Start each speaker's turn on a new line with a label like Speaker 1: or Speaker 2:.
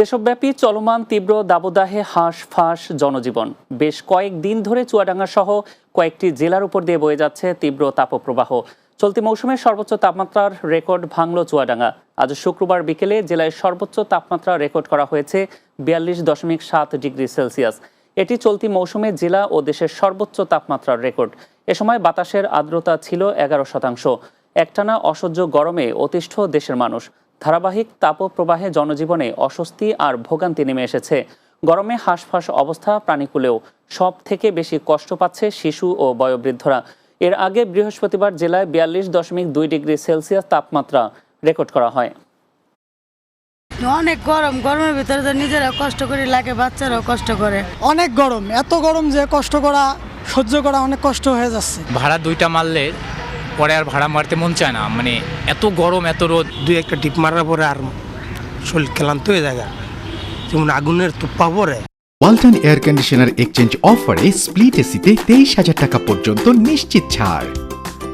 Speaker 1: দেশব্যাপী চলমান তীব্র দাবদাহে হাঁস ফাঁস জনজীবন। বেশ কয়েক দিন ধরে চুয়াডাঙ্গা সহ কয়েকটি জেলার উপর দিয়ে বয়ে যাচ্ছে তীব্র তাপপ্রবাহ। চলতি মৌসুমে সর্বোচ্চ তাপমাত্রার রেকর্ড ভাঙল চুয়াডাঙ্গা। আজ শুক্রবার বিকেলে জেলায় সর্বোচ্চ তাপমাত্রা রেকর্ড করা হয়েছে বিয়াল্লিশ দশমিক সাত ডিগ্রি সেলসিয়াস। এটি চলতি মৌসুমে জেলা ও দেশের সর্বোচ্চ তাপমাত্রার রেকর্ড। এ সময় বাতাসের আর্দ্রতা ছিল এগারো শতাংশ। একটানা অসহ্য গরমে অতিষ্ঠ দেশের মানুষ। ধারাবাহিক তাপপ্রবাহে জনজীবনে অস্বস্তি আর ভোগান্তি নেমে এসেছে। গরমে হাঁসফাঁস অবস্থা প্রাণীকুলেও সব থেকে বেশি কষ্ট পাচ্ছে শিশু ও বয়োবৃদ্ধরা। এর আগে বৃহস্পতিবার জেলায় বিয়াল্লিশ দশমিক দুই ডিগ্রি সেলসিয়াস তাপমাত্রা রেকর্ড করা হয়।
Speaker 2: অনেক গরম গরমের ভিতরে তো নিজেরা কষ্ট করে লাগে বাচ্চারাও কষ্ট করে।
Speaker 3: অনেক গরম এত গরম যে কষ্ট করা সহ্য করা অনেক কষ্ট হয়ে যাচ্ছে।
Speaker 4: ভাড়া দুইটা মারলে পরে আর ভাড়া মারতে মন চায় না। মানে এত গরম এত রোদ।
Speaker 5: দুই একটা ডিপ মারার পরে আর শরীর ক্লান্ত হয়ে যায় যেমন আগুনের তুপ্পা পরে।
Speaker 6: ওয়ালটন এয়ার কন্ডিশনার এক্সচেঞ্জ অফারে স্প্লিট এসিতে তেইশ হাজার টাকা পর্যন্ত নিশ্চিত ছাড়।